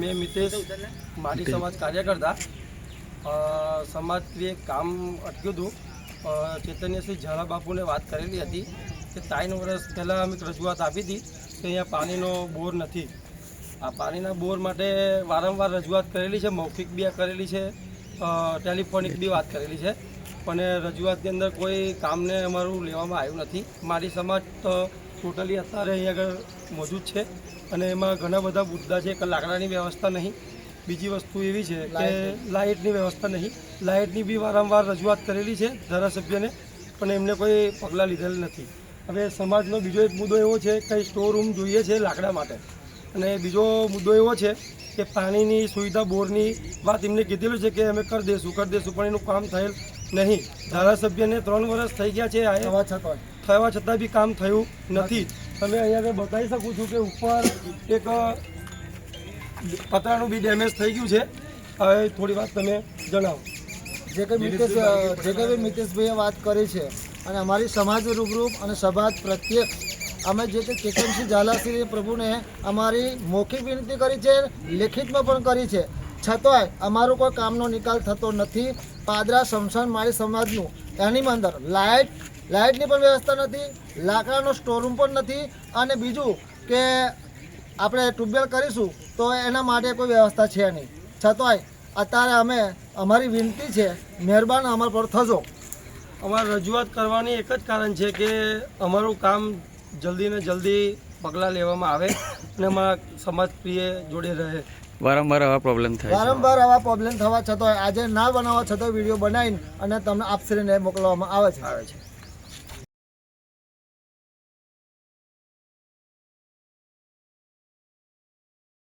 મેં મિતેશ મારી સમાજ કાર્યકર્તા સમાજ એક કામ અટક્યું હતું. ચૈતન્યસિંહ ઝાલા બાપુને વાત કરેલી હતી કે ત્રણ વર્ષ પહેલાં અમે રજૂઆત આપી હતી કે અહીંયા પાણીનો બોર નથી. આ પાણીના બોર માટે વારંવાર રજૂઆત કરેલી છે મૌખિક બી કરેલી છે. ટેલિફોનિક બી વાત કરેલી છે. પણ રજૂઆતની અંદર કોઈ કામને અમારું લેવામાં આવ્યું નથી. મારી સમાજ તો ટોટલી અત્યારે અહીં આગળ મોજૂદ છે. અને એમાં ઘણા બધા મુદ્દા છે કે લાકડાની વ્યવસ્થા નહીં. બીજી વસ્તુ એવી છે કે લાઇટની વ્યવસ્થા નહીં. લાઇટની બી વારંવાર રજૂઆત કરેલી છે ધારાસભ્યને પણ એમને કોઈ પગલાં લીધેલ નથી. હવે સમાજનો બીજો એક મુદ્દો એવો છે કે સ્ટોર રૂમ જોઈએ છે લાકડા માટે. અને બીજો મુદ્દો એવો છે કે પાણીની સુવિધા બોરની વાત એમને કીધેલું છે કે અમે કરી દઈશું કરી દઈશું પણ એનું કામ થયેલ નહીં. ધારાસભ્યને ત્રણ વર્ષ થઈ ગયા છે આ થવા છતાં. બી કામ થયું નથી. તમે અહીંયા બતાવી શકું છું કે ઉપર એક પતરાનું બી ડેમેજ થઈ ગયું છે. હવે થોડી વાત તમે જણાવો. જે કંઈ મિતેશ જે કંઈ મિતેશભાઈએ વાત કરી છે અને અમારી સમાજ રૂપરૂપ અને સમાજ પ્રત્યક્ષ અમે જે તે કેતનસિંહ ઝાલાશ્રી પ્રભુને અમારી મૌખિક વિનંતી કરી છે, લેખિતમાં પણ કરી છે. છતાંય અમારો કોઈ કામનો નિકાલ થતો નથી. પાદરા શમશાન માળી સમાજનું એની અંદર લાઇટ, લાઇટની પણ વ્યવસ્થા નથી, લાકડાનો સ્ટોરૂમ પણ નથી અને બીજું કે આપણે ટ્યુબવેલ કરીશું તો એના માટે કોઈ વ્યવસ્થા છે નહીં. છતાંય અત્યારે અમે, અમારી વિનંતી છે, મહેરબાન અમારા પર થજો. અમારે રજૂઆત કરવાની એક જ કારણ છે કે અમારું કામ જલ્દી ને જલ્દી પગલાં લેવામાં આવે અને અમારા સમાજપ્રિય જોડે રહે. વારંવાર આવા પ્રોબ્લેમ થાય વારંવાર આવા પ્રોબ્લેમ થવા છતાં આજે ના બનાવવા છતાં વીડિયો બનાવીને અને તમને આપશ્રીને મોકલવામાં આવે છે. આવે છે.